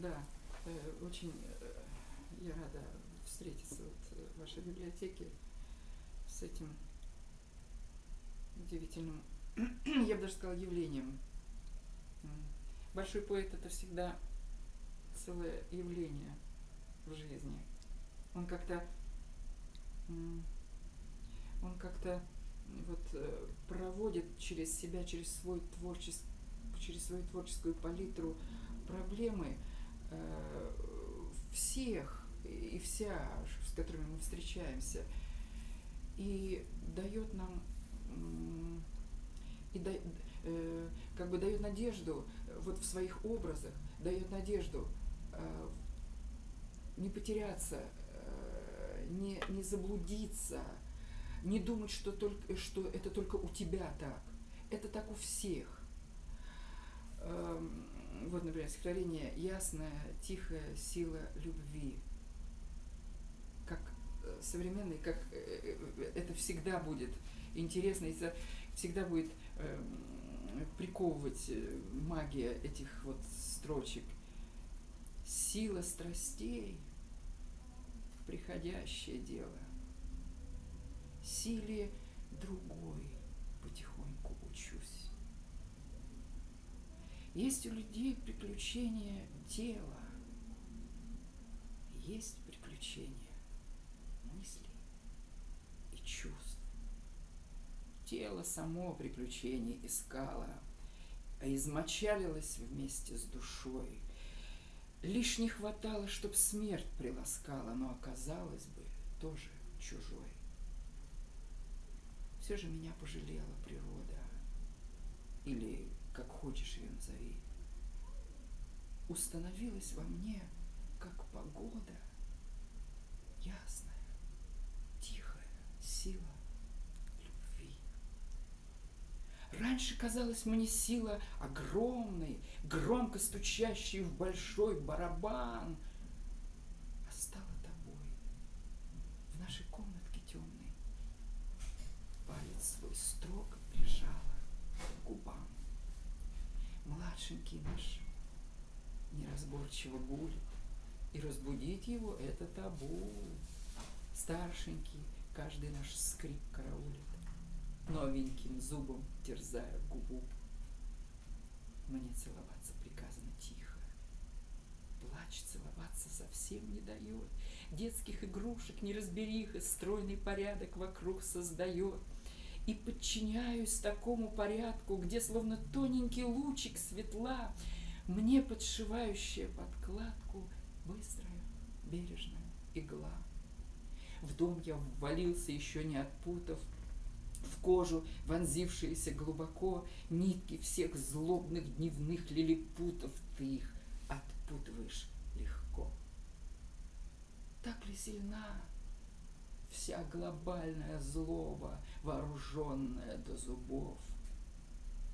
Да, э, очень э, я рада встретиться вот в вашей библиотеке с этим удивительным, я бы даже сказала, явлением. Большой поэт это всегда целое явление в жизни. Он как-то он как-то вот э, проводит через себя, через свой творческий, через свою творческую палитру проблемы э, всех и вся, с которыми мы встречаемся, и дает нам и да, э, как бы дает надежду вот в своих образах, дает надежду э, не потеряться, э, не, не заблудиться, не думать, что, только, что это только у тебя так. Это так у всех. Э, вот, например, стихотворение «Ясная, тихая сила любви». Как э, современный, как э, э, это всегда будет интересно, это всегда будет э, приковывать магия этих вот строчек. Сила страстей – приходящее дело. Силе другой потихоньку учусь. Есть у людей приключения тела, есть приключения мыслей и чувств. Тело само приключений искало, а измочалилось вместе с душой. Лишь не хватало, чтоб смерть приласкала, но оказалось бы тоже чужой. Все же меня пожалела природа, или как хочешь ее назови. Установилась во мне, как погода, ясная, тихая сила Раньше казалось мне сила огромной, громко стучащей в большой барабан, а стала тобой в нашей комнатке темной. Палец свой строго Младшенький наш неразборчиво гулит, и разбудить его – это табу. Старшенький каждый наш скрип караулит новеньким зубом терзая губу. Мне целоваться приказано тихо. Плач целоваться совсем не дает. Детских игрушек неразбериха стройный порядок вокруг создает. И подчиняюсь такому порядку, где словно тоненький лучик светла, мне подшивающая подкладку быстрая, бережная игла. В дом я ввалился, еще не отпутав, в кожу, вонзившиеся глубоко, нитки всех злобных дневных лилипутов, ты их отпутываешь легко. Так ли сильна вся глобальная злоба, вооруженная до зубов,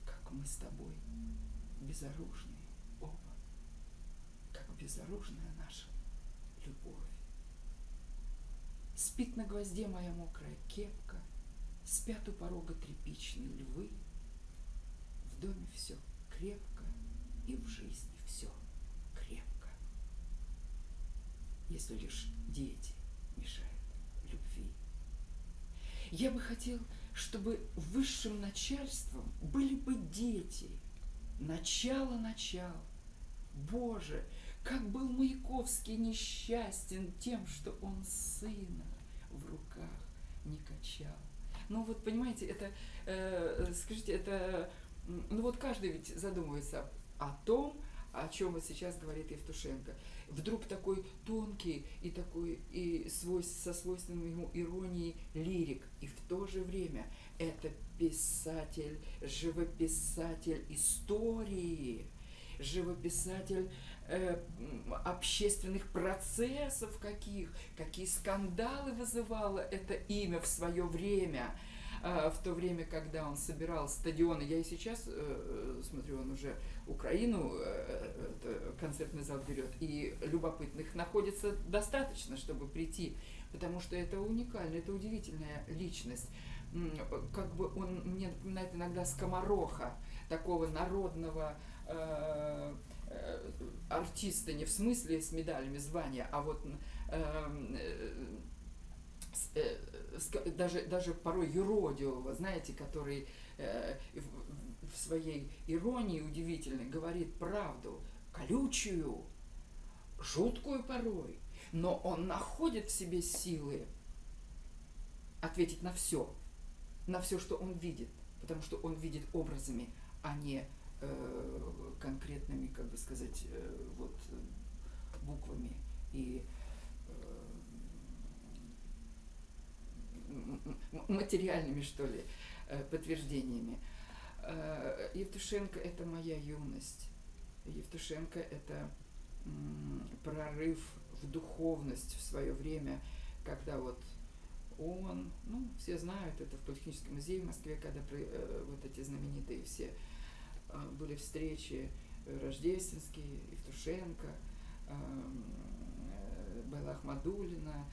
как мы с тобой, безоружные оба, как безоружная наша любовь. Спит на гвозде моя мокрая кепка — Спят у порога тряпичные львы, В доме все крепко, и в жизни все крепко. Если лишь дети мешают любви. Я бы хотел, чтобы высшим начальством были бы дети. Начало начал. Боже, как был Маяковский несчастен тем, что он сына в руках не качал. Ну вот, понимаете, это, э, скажите, это, ну вот каждый ведь задумывается о том, о чем вот сейчас говорит Евтушенко. Вдруг такой тонкий и такой и свой, со свойственным ему иронией лирик, и в то же время это писатель, живописатель истории, живописатель э, общественных процессов каких, какие скандалы вызывало это имя в свое время, в то время, когда он собирал стадионы. Я и сейчас э, э смотрю, он уже Украину э, концертный зал берет, и любопытных находится достаточно, чтобы прийти, потому что это уникально, это удивительная личность. Как бы он мне напоминает иногда скомороха, такого народного артисты не в смысле с медалями звания, а вот даже, даже порой юродивого, знаете, который э, в, своей иронии удивительной говорит правду, колючую, жуткую порой, но он находит в себе силы ответить на все, на все, что он видит, потому что он видит образами, а не э, конкретными, как бы сказать, э, вот э, буквами и э, материальными, что ли, э, подтверждениями. Э, Евтушенко – это моя юность. Евтушенко – это прорыв в духовность в свое время, когда вот он, ну, все знают, это в Политехническом музее в Москве, когда э, вот эти знаменитые все были встречи рождественские, Евтушенко, э, Белла Ахмадулина,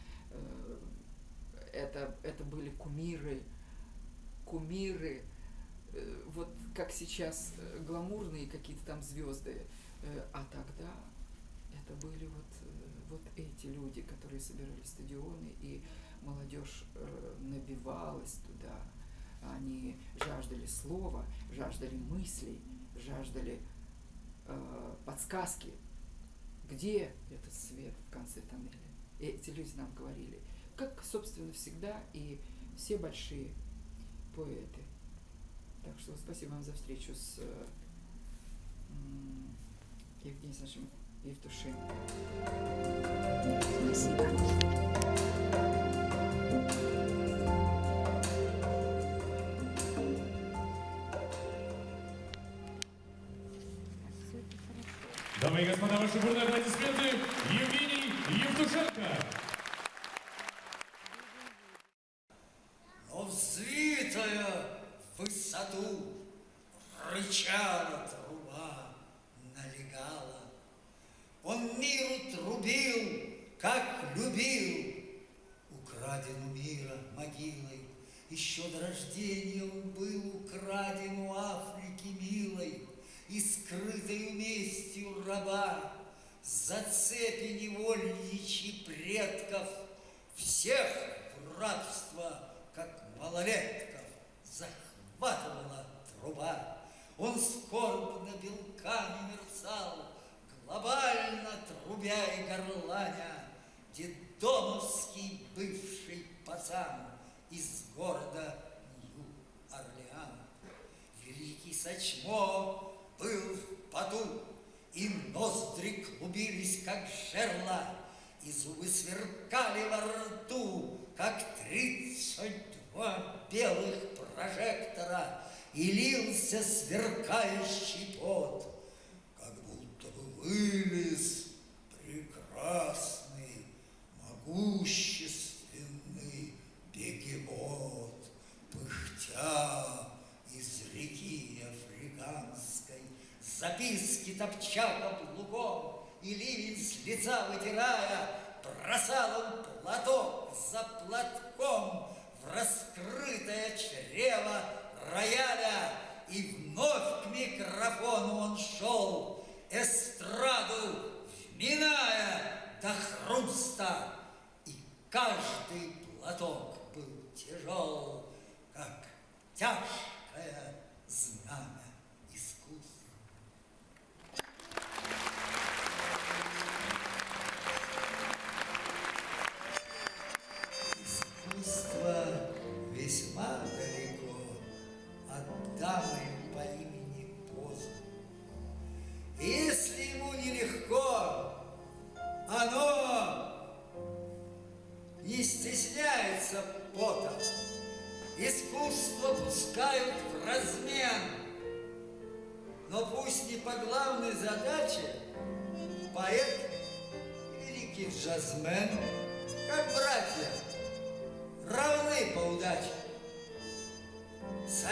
это, это были кумиры, кумиры, э, вот как сейчас э, гламурные какие-то там звезды, э, а тогда это были вот, вот эти люди, которые собирали стадионы, и молодежь набивалась туда. Они жаждали слова, жаждали мыслей, жаждали э, подсказки, где этот свет в конце тоннеля. И эти люди нам говорили, как, собственно, всегда, и все большие поэты. Так что спасибо вам за встречу с э, Евгением Александровичем Евтушенко. Спасибо. Дамы и господа, ваши бурные аплодисменты Евгений Евтушенко. Взвитая в высоту рычала труба, налегала. Он миру трубил, как любил, украден мира могилой. Еще до рождения он был украден у Африки милой и скрытой местью раба за цепи невольничьи предков всех в рабство, как малолетков, захватывала труба. Он скорбно белками мерцал, глобально трубя и горланя, Дедомовский бывший пацан из города Нью-Орлеан. Великий Сачмо был в поту, и ноздри клубились, как жерла, и зубы сверкали во рту, как тридцать два белых прожектора, и лился сверкающий пот, как будто бы вылез прекрасный, могущественный бегемот, пыхтя из реки африканской, записки топча каблуком, и ливень с лица вытирая, бросал он платок за платком в раскрытое чрево рояля, и вновь к микрофону он шел, эстраду вминая до хруста, и каждый платок был тяжел, как тяжкое знамя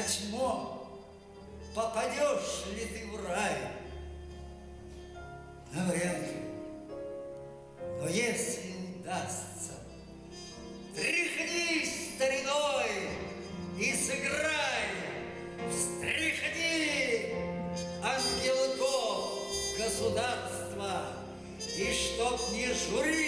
Сачмо, попадешь ли ты в рай? Навряд ли. Но если удастся, тряхнись стариной и сыграй, встряхни ангелков, государства, и чтоб не журились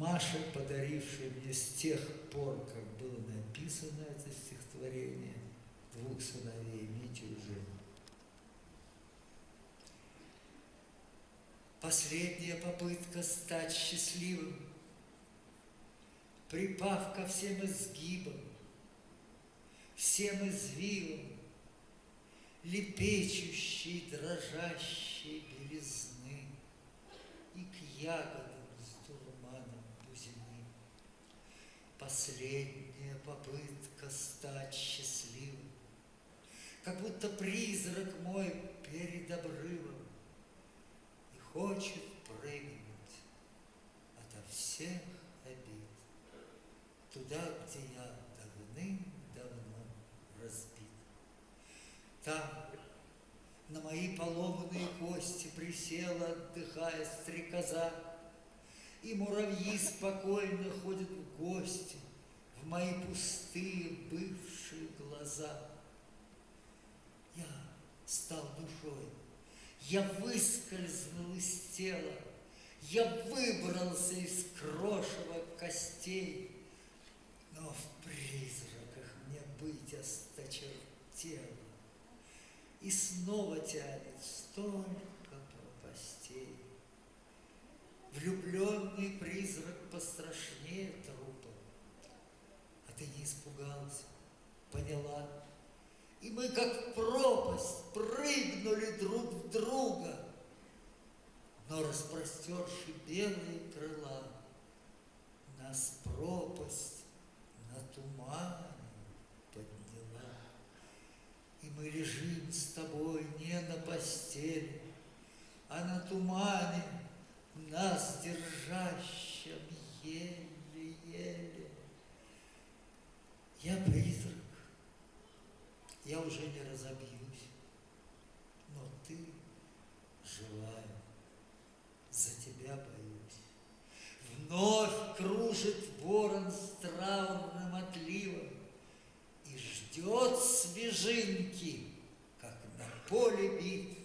Маша, подарившая мне с тех пор, как было написано это стихотворение, двух сыновей, Митю и Женю. Последняя попытка стать счастливым, припав ко всем изгибам, всем извивам, лепечущей, дрожащей белизны и к ягодам Последняя попытка стать счастливым, как будто призрак мой перед обрывом и хочет прыгнуть ото всех обид туда, где я давным-давно разбит. Там на мои поломанные кости присела, отдыхая стрекоза, и муравьи спокойно ходят в гости в мои пустые бывшие глаза. Я стал душой, я выскользнул из тела, я выбрался из крошевок костей, но в призраках мне быть осточертело, и снова тянет столько пропастей. Влюбленный призрак пострашнее трупа, а ты не испугался, поняла, и мы, как в пропасть, прыгнули друг в друга, но распростерши белые крыла, нас пропасть на тумане подняла. И мы лежим с тобой не на постели, а на тумане, нас держащем еле-еле. Я призрак, я уже не разобьюсь, но ты живая, за тебя боюсь. Вновь кружит ворон с траурным отливом и ждет свежинки, как на поле битв.